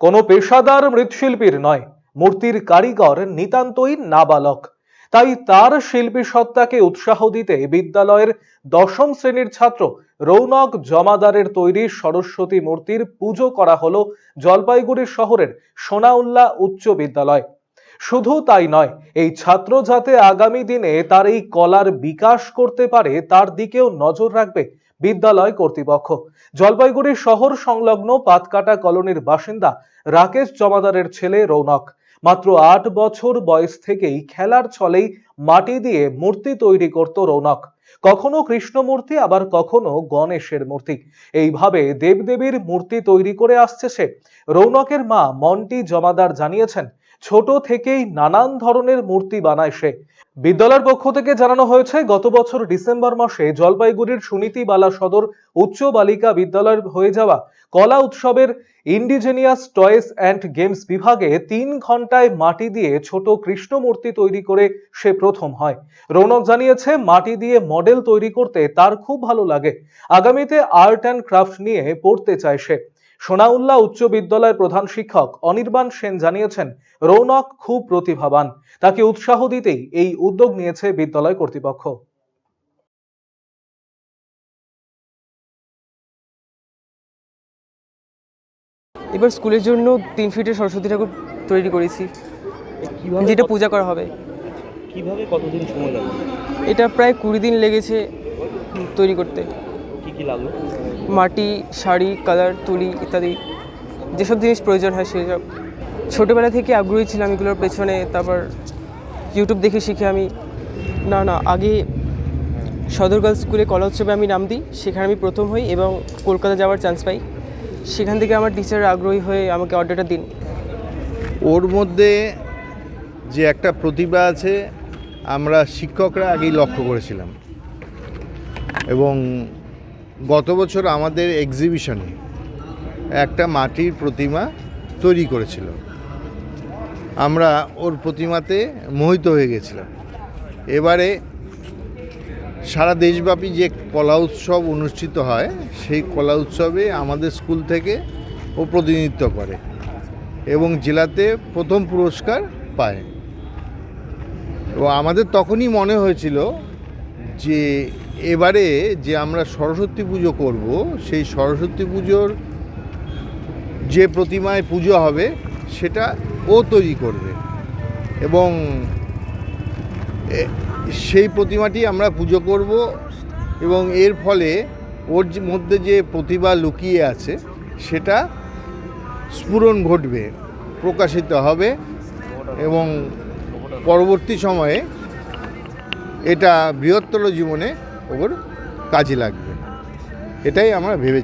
কোনো পেশাদার মৃৎশিল্পীর নয়, মূর্তির কারিগর নিতান্তই নাবালক। তাই তার শিল্পী সত্তাকে উৎসাহ দিতে বিদ্যালয়ের দশম শ্রেণির ছাত্র রৌনক জমাদারের তৈরি সরস্বতী মূর্তির পুজো করা হলো জলপাইগুড়ি শহরের সোনাউল্লা উচ্চ বিদ্যালয়। শুধু তাই নয়, এই ছাত্র যাতে আগামী দিনে তার এই কলার বিকাশ করতে পারে, তার দিকেও নজর রাখবে বিদ্যালয় কর্তৃপক্ষ। জলপাইগুড়ি শহর সংলগ্ন পাতকাটা কলোনির বাসিন্দা রাকেশ জমাদারের ছেলে রৌনক। মাত্র আট বছর বয়স থেকেই খেলার ছলেই মাটি দিয়ে মূর্তি তৈরি করত রৌনক। কখনো কৃষ্ণ মূর্তি আবার কখনো গণেশের মূর্তি। এইভাবে দেবদেবীর মূর্তি তৈরি করে আসছে সে। রৌনকের মা মন্টি জমাদার জানিয়েছেন ছোট থেকেই নানান ধরনের মূর্তি বানায় সে। বিদ্যালয়ের পক্ষ থেকে জানানো হয়েছে, গত বছর ডিসেম্বর মাসে জলপাইগুড়ির সুনীতিবালা সদর উচ্চ বালিকা বিদ্যালয়ের হয়ে যাওয়া কলা উৎসবের ইন্ডিজেনিয়াস টয়েস অ্যান্ড গেমস বিভাগে তিন ঘন্টায় মাটি দিয়ে ছোট কৃষ্ণ মূর্তি তৈরি করে সে প্রথম হয়। রৌনক জানিয়েছে, মাটি দিয়ে মডেল তৈরি করতে তার খুব ভালো লাগে। আগামীতে আর্ট অ্যান্ড ক্রাফট নিয়ে পড়তে চায় সে। সোনাউল্লাহ উচ্চ বিদ্যালয়ের প্রধান শিক্ষক অনির্বাণ সেন জানিয়েছেন রৌনক খুব প্রতিভাবান। তাকে উৎসাহ দিতেই এই উদ্যোগ নিয়েছে বিদ্যালয় কর্তৃপক্ষ। এবার স্কুলের জন্য তিন ফিটের সরস্বতী ঠাকুর তৈরি করেছি। যেটা পূজা করা হবে। কীভাবে কতদিন সময় লাগল এটা প্রায় কুড়ি দিন লেগেছে তৈরি করতে। কি লাগল? মাটি শাড়ি কালার তুলি ইত্যাদি। যেসব জিনিস প্রয়োজন হয় সেসব। ছোটোবেলা থেকে আগ্রহী ছিলাম এগুলোর পেছনে তারপর ইউটিউব দেখে শিখে আমি না না আগে সদর গার্লস স্কুলে কলা উৎসবে আমি নাম দিই সেখানে আমি প্রথম হই এবং কলকাতা যাওয়ার চান্স পাই। সেখান থেকে আমার টিচার আগ্রহী হয়ে আমাকে অর্ডারটা দিন। ওর মধ্যে যে একটা প্রতিভা আছে আমরা শিক্ষকরা আগেই লক্ষ্য করেছিলাম। এবং গত বছর আমাদের এক্সিবিশনে একটা মাটির প্রতিমা তৈরি করেছিল। আমরা ওর প্রতিমাতে মোহিত হয়ে গেছিলাম। এবারে সারা দেশব্যাপী যে কলা উৎসব অনুষ্ঠিত হয়, সেই কলা উৎসবে আমাদের স্কুল থেকে ও প্রতিনিধিত্ব করে এবং জেলাতে প্রথম পুরস্কার পায়। ও আমাদের তখনই মনে হয়েছিল যে এবারে যে আমরা সরস্বতী পুজো করব, সেই সরস্বতী পুজোর যে প্রতিমায় পুজো হবে, সেটা ও তৈরি করবে। এবং সেই প্রতিমাটি আমরা পুজো করব এবং এর ফলে ওর মধ্যে যে প্রতিভা লুকিয়ে আছে, সেটা স্ফুরণ ঘটবে, প্রকাশিত হবে এবং পরবর্তী সময়ে এটা বৃহত্তর জীবনে ওর কাজে লাগবে। এটাই আমরা ভেবে